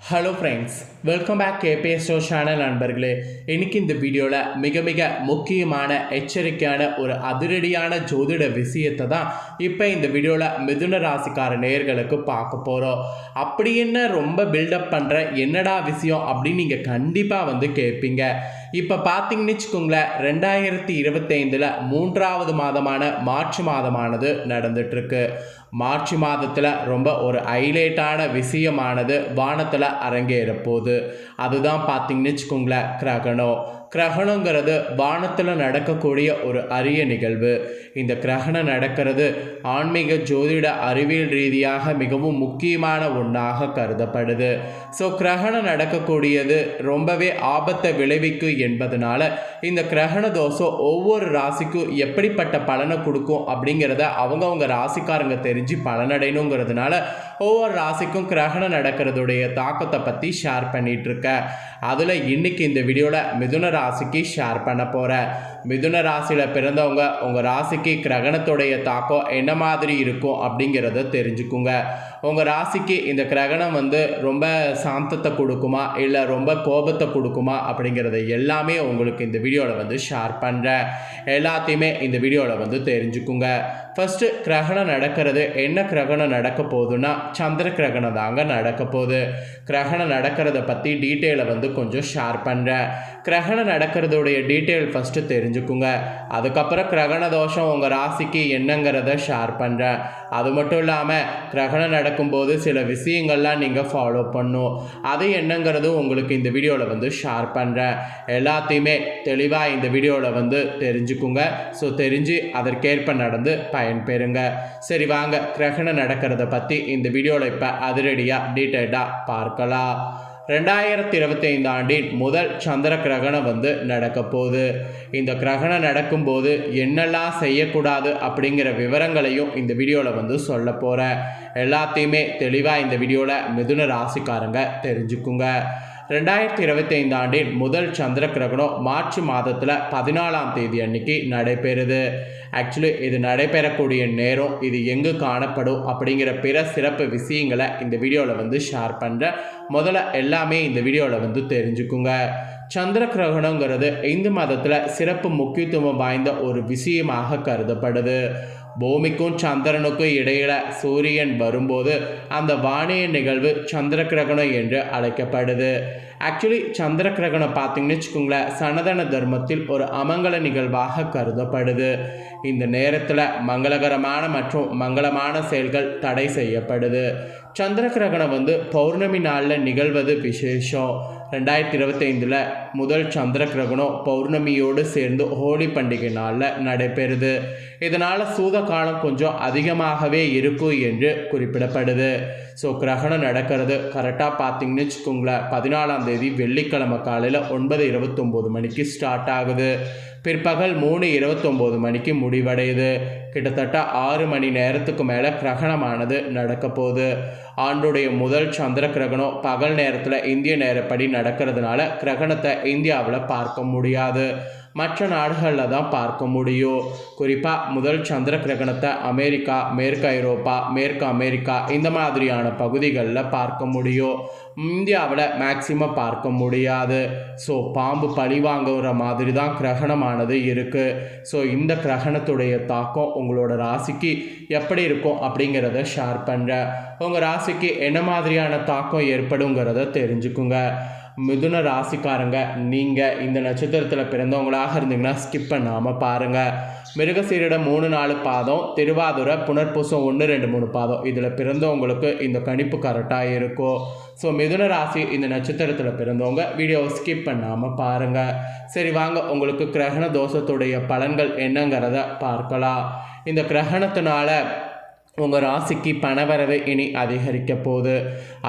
Hello friends welcome back KPS show channel நண்பர்களே. இன்றைக்கி இந்த வீடியோவில் மிக மிக முக்கியமான எச்சரிக்கையான ஒரு அதிரடியான ஜோதிட விஷயத்தை தான் இப்போ இந்த வீடியோவில் மிதுன ராசிக்கார நேயர்களுக்கு பார்க்க போகிறோம் அப்படி என்ன ரொம்ப பில்டப் பண்ணுற என்னடா விஷயம் அப்படின்னு நீங்கள் கண்டிப்பாக வந்து கேட்பீங்க இப்போ பார்த்தீங்கன்னு வச்சுக்கோங்களேன் ரெண்டாயிரத்தி இருபத்தைந்தில் மூன்றாவது மாதமான மார்ச் மாதமானது நடந்துட்டுருக்கு. மார்ச் மாதத்தில் ரொம்ப ஒரு ஹைலைட்டான விஷயமானது வானத்தில் அரங்கேற போகுது அதுதான் பார்த்தீங்கன்னு வச்சுக்கோங்களேன் கிரகணம். கிரகணங்கிறது வானத்தில் நடக்கக்கூடிய ஒரு அரிய நிகழ்வு. இந்த கிரகணம் நடக்கிறது ஆன்மீக ஜோதிட அறிவியல் ரீதியாக மிகவும் முக்கியமான ஒன்றாக கருதப்படுது. ஸோ கிரகணம் நடக்கக்கூடியது ரொம்பவே ஆபத்தை விளைவிக்கும் என்பதனால இந்த கிரகண தோஷம் ஒவ்வொரு ராசிக்கும் எப்படிப்பட்ட பலனை கொடுக்கும் அப்படிங்கிறத அவங்கவுங்க ராசிக்காரங்க தெரிஞ்சு பலனடையணுங்கிறதுனால ஒவ்வொரு ராசிக்கும் கிரகணம் நடக்கிறதுடைய தாக்கத்தை பற்றி ஷேர் பண்ணிகிட்ருக்கேன் அதில் இன்னைக்கு இந்த வீடியோவில் மிதுன ராசிக்கு ஷேர் பண்ண போகிறேன் மிதுன ராசியில் பிறந்தவங்க உங்கள் ராசிக்கு கிரகணத்துடைய தாக்கம் என்ன மாதிரி இருக்கும் அப்படிங்கிறத தெரிஞ்சுக்குங்க. உங்கள் ராசிக்கு இந்த கிரகணம் வந்து ரொம்ப சாந்தத்தை கொடுக்குமா? இல்லை ரொம்ப கோபத்தை கொடுக்குமா? அப்படிங்கிறத எல்லாமே உங்களுக்கு இந்த வீடியோவில் வந்து ஷேர் பண்ணுறேன் எல்லாத்தையுமே இந்த வீடியோவில் வந்து தெரிஞ்சுக்குங்க. ஃபஸ்ட்டு கிரகணம் நடக்கிறது என்ன கிரகணம் நடக்க போகுதுன்னா சந்திர கிரகணம் தாங்க நடக்க போகுது. கிரகணம் நடக்கிறத பற்றி டீட்டெயிலை வந்து கொஞ்சம் ஷேர் பண்ணுறேன் கிரகணம் நடக்கிறதுடைய டீட்டெயில் ஃபஸ்ட்டு தெரிஞ்சுக்குங்க. அதுக்கப்புறம் கிரகண தோஷம் உங்கள் ராசிக்கு என்னங்கிறத ஷேர் பண்ணுறேன் அது மட்டும் இல்லாமல் கிரகணம் நடக்கும்போது சில விஷயங்கள்லாம் நீங்கள் ஃபாலோ பண்ணும். அது என்னங்கிறது உங்களுக்கு இந்த வீடியோவில் வந்து ஷேர் பண்ணுறேன் எல்லாத்தையுமே தெளிவாக இந்த வீடியோவில் வந்து தெரிஞ்சுக்குங்க. ஸோ தெரிஞ்சு அதற்கேற்ப நடந்து பயன்பெறுங்க. சரி வாங்க கிரகணம் நடக்கிறத பற்றி இந்த வீடியோவில் இப்போ அதிரடியாக டீட்டெயில்டாக பார்க்கலாம். ரெண்டாயிரத்தி இருபத்தைந்து ஆண்டின் முதல் சந்திர கிரகணம் வந்து நடக்க போகுது. இந்த கிரகணம் நடக்கும்போது என்னெல்லாம் செய்யக்கூடாது அப்படிங்கிற விவரங்களையும் இந்த வீடியோவில் வந்து சொல்ல போகிறேன் எல்லாத்தையுமே தெளிவாக இந்த வீடியோவில் மிதுன ராசிக்காரங்க தெரிஞ்சுக்குங்க. ரெண்டாயிரத்தி இருபத்தைந்து ஆண்டின் முதல் சந்திர கிரகணம் மார்ச் மாதத்தில் பதினாலாம் தேதி அன்னைக்கு நடைபெறுது. ஆக்சுவலி இது நடைபெறக்கூடிய நேரம் இது எங்கு காணப்படும் அப்படிங்கிற பிற சிறப்பு விஷயங்களை இந்த வீடியோவில் வந்து ஷேர் பண்ணுறேன் முதல்ல எல்லாமே இந்த வீடியோவில் வந்து தெரிஞ்சுக்குங்க. சந்திர கிரகணங்கிறது இந்து மதத்தில் சிறப்பு முக்கியத்துவம் வாய்ந்த ஒரு விஷயமாக கருதப்படுது. பூமிக்கும் சந்திரனுக்கும் இடையில சூரியன் வரும்போது அந்த வானிய நிகழ்வு சந்திர கிரகணம் என்று அழைக்கப்படுது. ஆக்சுவலி சந்திர கிரகணம் பார்த்தீங்கன்னு வச்சுக்கோங்களேன் சனதன தர்மத்தில் ஒரு அமங்கல நிகழ்வாக கருதப்படுது. இந்த நேரத்தில் மங்களகரமான மற்றும் மங்களமான செயல்கள் தடை செய்யப்படுது. சந்திர கிரகணம் வந்து பௌர்ணமி நாளில் நிகழ்வது விசேஷம். ரெண்டாயிரத்தி இருபத்தைந்தில் முதல் சந்திர கிரகணம் பௌர்ணமியோடு சேர்ந்து ஹோலி பண்டிகை நாளில் நடைபெறுது. இதனால் சூத காலம் கொஞ்சம் அதிகமாகவே இருக்கும் என்று குறிப்பிடப்படுது. ஸோ கிரகணம் நடக்கிறது. கரெக்டாக பார்த்தீங்கன்னு வச்சுக்கோங்களேன். பதினாலாம் தேதி வெள்ளிக்கிழமை காலையில் ஒன்பது இருபத்தொம்போது மணிக்கு ஸ்டார்ட் ஆகுது. பிற்பகல் மூணு இருபத்தொம்போது மணிக்கு முடிவடையுது. கிட்டத்தட்ட ஆறு மணி நேரத்துக்கு மேலே கிரகணமானது நடக்க போகுது. ஆண்டுடைய முதல் சந்திர கிரகணம் பகல் நேரத்தில் இந்திய நேரப்படி நடக்கிறதுனால கிரகணத்தை இந்தியாவில் பார்க்க முடியாது. மற்ற நாடுகளில் தான் பார்க்க முடியும். குறிப்பாக முதல் சந்திர கிரகணத்தை அமெரிக்கா மேற்கு ஐரோப்பா மேற்கு அமெரிக்கா இந்த மாதிரியான பகுதிகளில் பார்க்க முடியும். இந்தியாவில் மேக்சிமம் பார்க்க முடியாது. ஸோ பாம்பு பழி வாங்குகிற மாதிரி தான் கிரகணமானது இருக்குது ஸோ இந்த கிரகணத்துடைய தாக்கம் உங்களோட ராசிக்கு எப்படி இருக்கும் அப்படிங்கிறத ஷேர் பண்ணுறேன் உங்கள் ராசிக்கு என்ன மாதிரியான தாக்கம் ஏற்படுங்கிறத தெரிஞ்சுக்குங்க. மிதுன ராசிக்காரங்க நீங்கள் இந்த நட்சத்திரத்தில் பிறந்தவங்களாக இருந்தீங்கன்னா ஸ்கிப் பண்ணாமல் பாருங்கள் மிருகசீரிடம் மூணு நாலு பாதம் திருவாதுரை புனர்பூசம் ஒன்று ரெண்டு மூணு பாதம். இதில் பிறந்தவங்களுக்கு இந்த கணிப்பு கரெக்டாக இருக்கும். ஸோ மிதுன ராசி இந்த நட்சத்திரத்தில் பிறந்தவங்க வீடியோவை ஸ்கிப் பண்ணாமல் பாருங்கள் சரி வாங்க உங்களுக்கு கிரகண தோஷத்துடைய பலன்கள் என்னங்கிறத பார்க்கலாம். இந்த கிரகணத்தினால உங்கள் ராசிக்கு பணவரவு இனி அதிகரிக்க போகுது.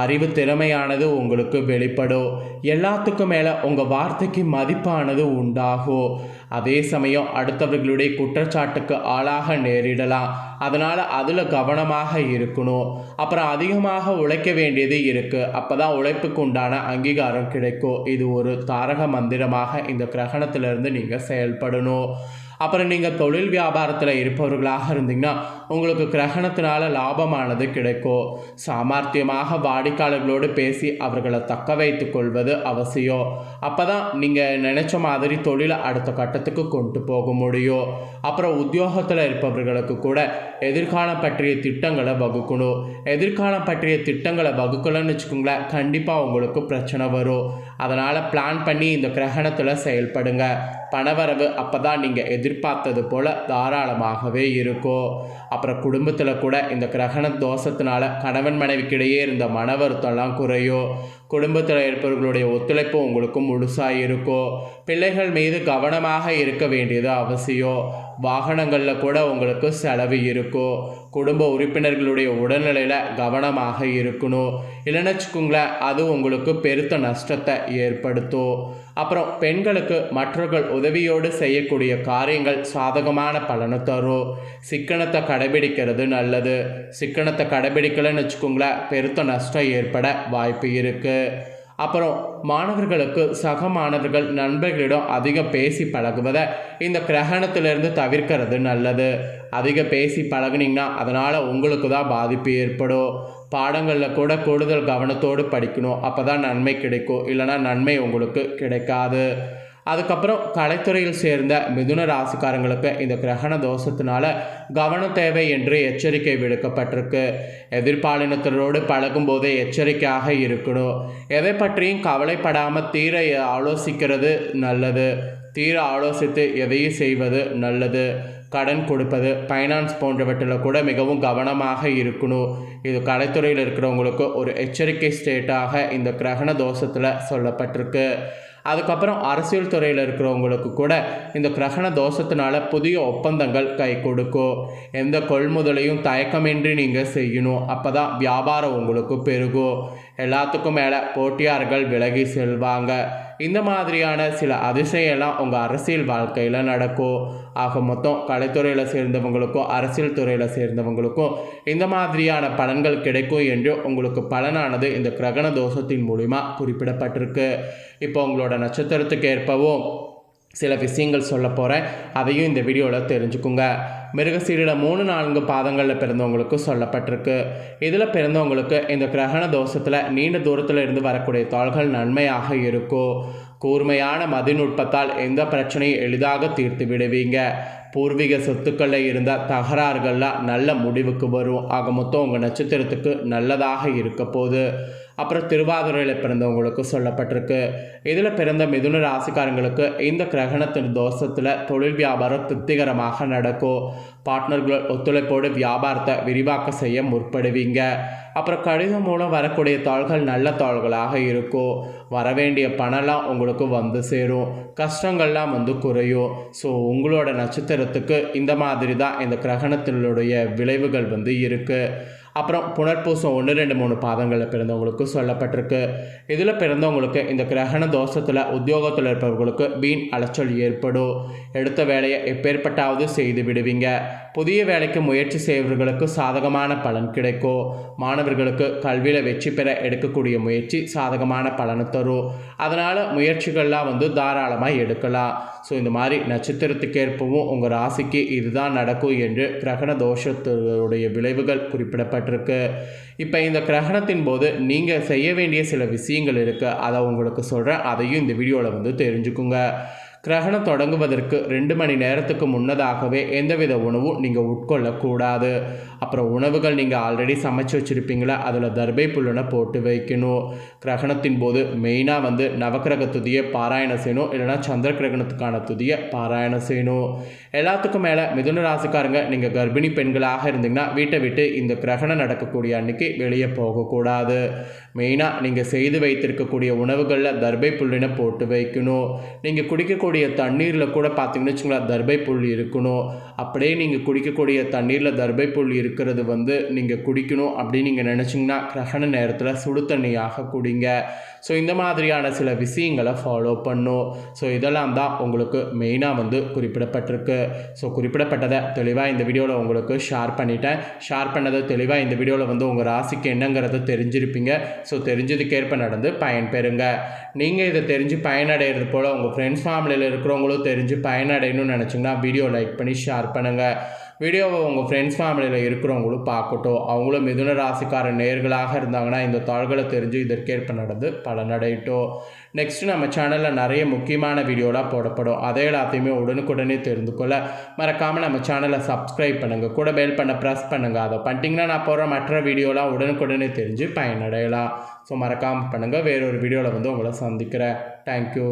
அறிவு திறமையானது உங்களுக்கு வெளிப்படும். எல்லாத்துக்கும் மேலே உங்கள் வார்த்தைக்கு மதிப்பானது உண்டாகும். அதே சமயம் அடுத்தவர்களுடைய குற்றச்சாட்டுக்கு ஆளாக நேரிடலாம். அதனால் அதில் கவனமாக இருக்கணும். அப்புறம் அதிகமாக உழைக்க வேண்டியது இருக்குது அப்போ தான் உழைப்புக்கு உண்டான அங்கீகாரம் கிடைக்கும். இது ஒரு தாரக மந்திரமாக இந்த கிரகணத்திலிருந்து நீங்கள் செயல்படணும். அப்புறம் நீங்கள் தொழில் வியாபாரத்தில் இருப்பவர்களாக இருந்தீங்கன்னா உங்களுக்கு கிரகணத்தினால லாபமானது கிடைக்கும் சாமர்த்தியமாக வாடிக்கையாளர்களோடு பேசி அவர்களை தக்க வைத்து கொள்வது அவசியம் அப்போ தான் நீங்கள் நினச்ச மாதிரி தொழிலை அடுத்த கட்டத்துக்கு கொண்டு போக முடியும் அப்புறம் உத்தியோகத்தில் இருப்பவர்களுக்கு கூட எதிர்காலம் பற்றிய திட்டங்களை வகுக்கணும். எதிர்காலம் பற்றிய திட்டங்களை வகுக்கலன்னு வச்சுக்கோங்களேன் கண்டிப்பாக உங்களுக்கு பிரச்சனை வரும். அதனால் பிளான் பண்ணி இந்த கிரகணத்தில் செயல்படுங்க. பணவரவு அப்போ தான் நீங்கள் எதிர்பார்த்தது போல் தாராளமாகவே இருக்கும் அப்புறம் குடும்பத்தில் கூட இந்த கிரகண தோஷத்தினால கணவன் மனைவிக்கிடையே இருந்த மன வருத்தம்லாம் குறையும் குடும்பத்தில் இருப்பவர்களுடைய ஒத்துழைப்பு உங்களுக்கு முழுசாக இருக்கும் பிள்ளைகள் மீது கவனமாக இருக்க வேண்டியது அவசியம் வாகனங்களில் கூட உங்களுக்கு செலவு இருக்கும் குடும்ப உறுப்பினர்களுடைய உடல்நிலையில் கவனமாக இருக்கணும். இல்லைன்னு வச்சுக்கோங்களேன் அது உங்களுக்கு பெருத்த நஷ்டத்தை ஏற்படுத்தும். அப்புறம் பெண்களுக்கு மற்றவர்கள் உதவியோடு செய்யக்கூடிய காரியங்கள் சாதகமான பலனை தரும். சிக்கனத்தை கடைபிடிக்கிறது நல்லது. சிக்கனத்தை கடைபிடிக்கலன்னு வச்சுக்கோங்களேன் பெருத்த நஷ்டம் ஏற்பட வாய்ப்பு இருக்குது அப்புறம் மாணவர்களுக்கு சக மாணவர்கள் நண்பர்களிடம் அதிகம் பேசி பழகுவதை இந்த கிரகணத்திலிருந்து தவிர்க்கிறது நல்லது. அதிக பேசி பழகுனீங்கன்னா அதனால் உங்களுக்கு தான் பாதிப்பு ஏற்படும். பாடங்களில் கூட கூடுதல் கவனத்தோடு படிக்கணும். அப்போ தான் நன்மை கிடைக்கும். இல்லைனா நன்மை உங்களுக்கு கிடைக்காது. அதுக்கப்புறம் கலைத்துறையில் சேர்ந்த மிதுன ராசிக்காரங்களுக்கு இந்த கிரகண தோஷத்தினால கவனம் தேவை என்று எச்சரிக்கை விடுக்கப்பட்டிருக்கு. எதிர்பாலினத்தரோடு பழகும்போதே எச்சரிக்கையாக இருக்கணும். எதை பற்றியும் கவலைப்படாமல் தீர ஆலோசிக்கிறது நல்லது. தீர ஆலோசித்து எதையும் செய்வது நல்லது. கடன் கொடுப்பது ஃபைனான்ஸ் போன்றவற்றில் கூட மிகவும் கவனமாக இருக்கணும். இது கலைத்துறையில் இருக்கிறவங்களுக்கு ஒரு எச்சரிக்கை ஸ்டேட்டாக இந்த கிரகண தோஷத்தில் சொல்லப்பட்டிருக்கு. அதுக்கப்புறம் அரசியல் துறையில் இருக்கிறவங்களுக்கு கூட இந்த கிரகண தோஷத்தினால புதிய ஒப்பந்தங்கள் கை கொடுக்கும் எந்த கொள்முதலையும் தயக்கமின்றி நீங்கள் செய்யணும். அப்போ தான் வியாபாரம் உங்களுக்கு பெருகும் எல்லாத்துக்கும் மேலே போட்டியார்கள் விலகி செல்வாங்க. இந்த மாதிரியான சில அதிசயம்லாம் உங்கள் அரசியல் வாழ்க்கையில் நடக்கும் ஆக மொத்தம் கலைத்துறையில் சேர்ந்தவங்களுக்கும் அரசியல் துறையில் சேர்ந்தவங்களுக்கும் இந்த மாதிரியான பலன்கள் கிடைக்கும் என்று உங்களுக்கு பலனானது இந்த கிரகண தோஷத்தின் மூலிமா குறிப்பிடப்பட்டிருக்கு. இப்போ உங்களோட நட்சத்திரத்துக்கு ஏற்பவும் சில விஷயங்கள் சொல்ல போகிறேன் அதையும் இந்த வீடியோவில் தெரிஞ்சுக்குங்க. மிருகசீரில் மூணு நான்கு பாதங்களில் பிறந்தவங்களுக்கு சொல்லப்பட்டிருக்கு. இதில் பிறந்தவங்களுக்கு இந்த கிரகண தோஷத்தில் நீண்ட தூரத்தில் இருந்து வரக்கூடிய தாள்கள் நன்மையாக இருக்கும். கூர்மையான மதிநுட்பத்தால் எந்த பிரச்சனையும் எளிதாக தீர்த்து விடுவீங்க. பூர்வீக சொத்துக்களில் இருந்த தகராறுகள்லாம் நல்ல முடிவுக்கு வரும். ஆக மொத்தம் உங்கள் நட்சத்திரத்துக்கு நல்லதாக இருக்க போகுது. அப்புறம் திருவாதிரையில் பிறந்தவங்களுக்கு சொல்லப்பட்டிருக்கு. இதில் பிறந்த மிதுன ராசிக்காரங்களுக்கு இந்த கிரகணத்தின் தோஷத்தில் தொழில் வியாபாரம் திருப்திகரமாக நடக்கும். பார்ட்னர்கள் ஒத்துழைப்போடு வியாபாரத்தை விரிவாக்க செய்ய முற்படுவீங்க. அப்புறம் கடிதம் மூலம் வரக்கூடிய தாள்கள் நல்ல தாள்களாக இருக்கும். வரவேண்டிய பணம்லாம் உங்களுக்கு வந்து சேரும். கஷ்டங்கள்லாம் வந்து குறையும். ஸோ உங்களோட நட்சத்திரத்துக்கு இந்த மாதிரி தான் இந்த கிரகணத்தினுடைய விளைவுகள் வந்து இருக்குது அப்புறம் புனர்பூசம் ஒன்று ரெண்டு மூணு பாதங்களில் பிறந்தவங்களுக்கு சொல்லப்பட்டிருக்கு. இதில் பிறந்தவங்களுக்கு இந்த கிரகண தோஷத்தில் உத்தியோகத்தில் இருப்பவர்களுக்கு வீண் அலைச்சல் ஏற்படும். எடுத்த வேலையை எப்பேற்பட்டாவது செய்து விடுவீங்க. புதிய வேலைக்கு முயற்சி செய்வர்களுக்கு சாதகமான பலன் கிடைக்கும். மாணவர்களுக்கு கல்வியில் வெற்றி பெற எடுக்கக்கூடிய முயற்சி சாதகமான பலனை தரும். அதனால் முயற்சிகள்லாம் வந்து தாராளமாக எடுக்கலாம். ஸோ இந்த மாதிரி நட்சத்திரத்துக்கேற்பவும் உங்கள் ராசிக்கு இதுதான் நடக்கும் என்று கிரகண தோஷத்துடைய விளைவுகள் சொல்லப்பட்டிருக்கு இப்போ இந்த கிரகணத்தின் போது நீங்கள் செய்ய வேண்டிய சில விஷயங்கள் இருக்குது அதை உங்களுக்கு சொல்கிறேன் அதையும் இந்த வீடியோவில் வந்து தெரிஞ்சுக்குங்க. கிரகணம் தொடங்குவதற்கு ரெண்டு மணி நேரத்துக்கு முன்னதாகவே எந்தவித உணவும் நீங்கள் உட்கொள்ளக்கூடாது. அப்புறம் உணவுகள் நீங்கள் ஆல்ரெடி சமைச்சு வச்சுருப்பீங்களா அதில் தர்பை புல்லுனை போட்டு வைக்கணும். கிரகணத்தின் போது மெயினாக வந்து நவக்கிரக துதியை பாராயணம் செய்யணும். இல்லைனா சந்திர கிரகணத்துக்கான துதியை பாராயணம் செய்யணும். எல்லாத்துக்கும் மேலே மிதுன ராசிக்காரங்க நீங்கள் கர்ப்பிணி பெண்களாக இருந்தீங்கன்னா வீட்டை விட்டு இந்த கிரகணம் நடக்கக்கூடிய அன்னைக்கு வெளியே போகக்கூடாது. மெயினாக நீங்கள் செய்து வைத்திருக்கக்கூடிய உணவுகளில் தர்பை புல்லினை போட்டு வைக்கணும். நீங்கள் குடிக்கக்கூடிய குடிக்கக்கூடிய தண்ணீரில் கூட பார்த்தீங்கன்னு வச்சுங்களேன் தர்பை புல் இருக்கணும். அப்படியே நீங்கள் குடிக்கக்கூடிய தண்ணீரில் தர்பை புல் இருக்கிறது வந்து நீங்கள் குடிக்கணும் அப்படின்னு நீங்கள் நினச்சிங்கன்னா கிரகண நேரத்தில் சுடு தண்ணியாக குடிங்க. ஸோ இந்த மாதிரியான சில விஷயங்களை ஃபாலோ பண்ணும். ஸோ இதெல்லாம் தான் உங்களுக்கு மெயினாக வந்து குறிப்பிடப்பட்டிருக்கு. ஸோ குறிப்பிடப்பட்டதை தெளிவாக இந்த வீடியோவில் உங்களுக்கு ஷேர் பண்ணிட்டேன். ஷேர் பண்ணதை தெளிவாக இந்த வீடியோவில் வந்து உங்கள் ராசிக்கு என்னங்கிறத தெரிஞ்சிருப்பீங்க. ஸோ தெரிஞ்சதுக்கேற்ப நடந்து பயன்பெறுங்க. நீங்கள் இதை தெரிஞ்சு பயனடைகிறது போல் உங்கள் ஃப்ரெண்ட்ஸ் ஃபேமிலியில் ஃபேமிலியில் இருக்கிறவங்களும் தெரிஞ்சு பயனடையணும்னு நினச்சிங்கன்னா வீடியோ லைக் பண்ணி ஷேர் பண்ணுங்கள் வீடியோவை உங்கள் ஃப்ரெண்ட்ஸ் ஃபேமிலியில் இருக்கிறவங்களும் பார்க்கட்டும். அவங்களும் மிதுன ராசிக்கார நேர்களாக இருந்தாங்கன்னா இந்த தாள்களை தெரிஞ்சு இதற்கேற்ப நடந்து பலனடையட்டும். நெக்ஸ்ட்டு நம்ம சேனலில் நிறைய முக்கியமான வீடியோலாம் போடப்படும். அதே எல்லாத்தையுமே உடனுக்குடனே தெரிந்து கொள்ள மறக்காமல் நம்ம சேனலை சப்ஸ்கிரைப் பண்ணுங்கள் கூட பெல் பண்ண ப்ரெஸ் பண்ணுங்கள் அதை பண்ணிட்டீங்கன்னா நான் போகிற மற்ற வீடியோலாம் உடனுக்குடனே தெரிஞ்சு பயனடையலாம். ஸோ மறக்காமல் பண்ணுங்கள் வேறொரு வீடியோவில் வந்து உங்களை சந்திக்கிறேன். தேங்க்யூ